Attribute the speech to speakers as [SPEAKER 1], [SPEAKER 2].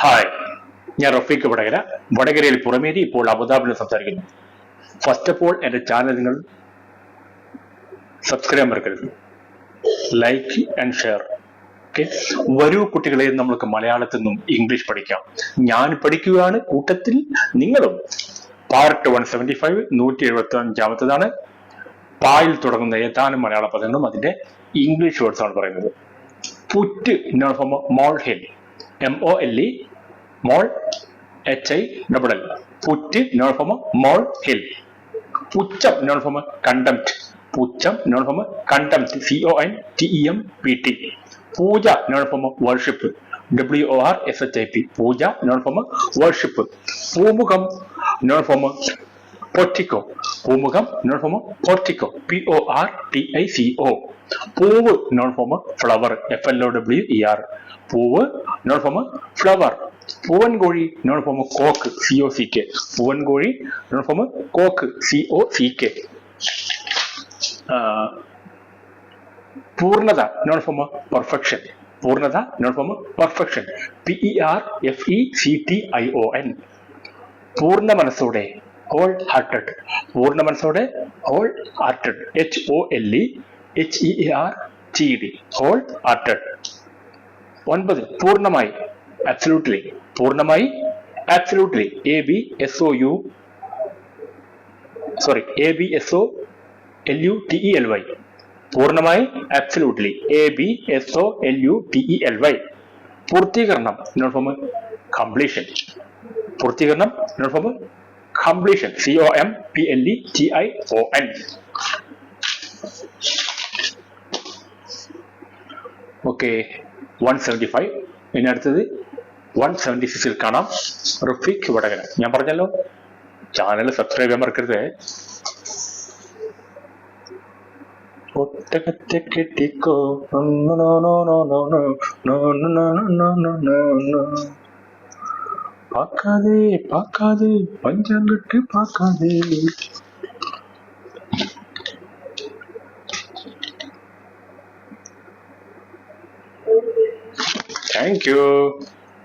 [SPEAKER 1] Hi ഞാൻ റഫീഖ് വടകര. വടകരയിൽ പുറമേരി ഇപ്പോൾ അബുദാബിയിൽ സംസാരിക്കുന്നു. ഫസ്റ്റ് ഓഫ് ഓൾ എന്റെ ചാനൽ നിങ്ങൾ സബ്സ്ക്രൈബ് മറക്കരുത്. ലൈക്ക് ആൻഡ് ഷെയർ ഓക്കെ വരൂ കുട്ടികളെ നമ്മൾക്ക് മലയാളത്തിൽ നിന്നും ഇംഗ്ലീഷ് പഠിക്കാം. ഞാൻ പഠിക്കുകയാണ് കൂട്ടത്തിൽ നിങ്ങളും. പാർട്ട് വൺ സെവന്റി ഫൈവ് നൂറ്റി എഴുപത്തി അഞ്ചാമത്തതാണ് പായിൽ തുടങ്ങുന്ന ഏതാനും മലയാള പദങ്ങളും അതിന്റെ ഇംഗ്ലീഷ് വേർഡ്സ് ആണ് പറയുന്നത്. പുറ്റ് noun form molehill M O L E mole H I double L Puttu noun form mall hill പുച്ചം noun form contempt പുച്ചം noun form contempt C O N T E M P T puja noun form worship W O R S H I P puja noun form worship പൂമുഖം noun form portico പൂമുഖം noun form portico P O R T I C O പൂവ് noun form flower F L O W E R പൂവ് noun form flower പൂവൻ കോഴി noun form cock C O C K പൂവൻ കോഴി noun form cock C O C K പൂർണത non form perfection പൂർണത non form perfection P E R F E C T I O N പൂർണ മനസ്സോടെ whole hearted പൂർണ മനസ്സോടെ wholehearted H O L E H E R T D whole hearted ഒൻപത് പൂർണമായി absolutely പൂർണമായി absolutely A B S O U sorry A B S O L U T E L Y പൂർണമായി absolutely A B S O L U T E L Y പൂർത്തീകരണം noun form completion പൂർത്തീകരണം noun form completion C O M P L E T I O N okay one seventy five ഇനി അടുത്തത് one seventy സിക്സിൽ കാണാം. റുഫിക് വടകര. ഞാൻ പറഞ്ഞല്ലോ channel subscribe ചെയ്യാൻ മറക്കരുത്. ഒട്ടകത്തെ കെട്ടിക്കോ பார்க்காதே பார்க்காதே பஞ்சாங்கட்டு பார்க்காதே. தேங்க்யூ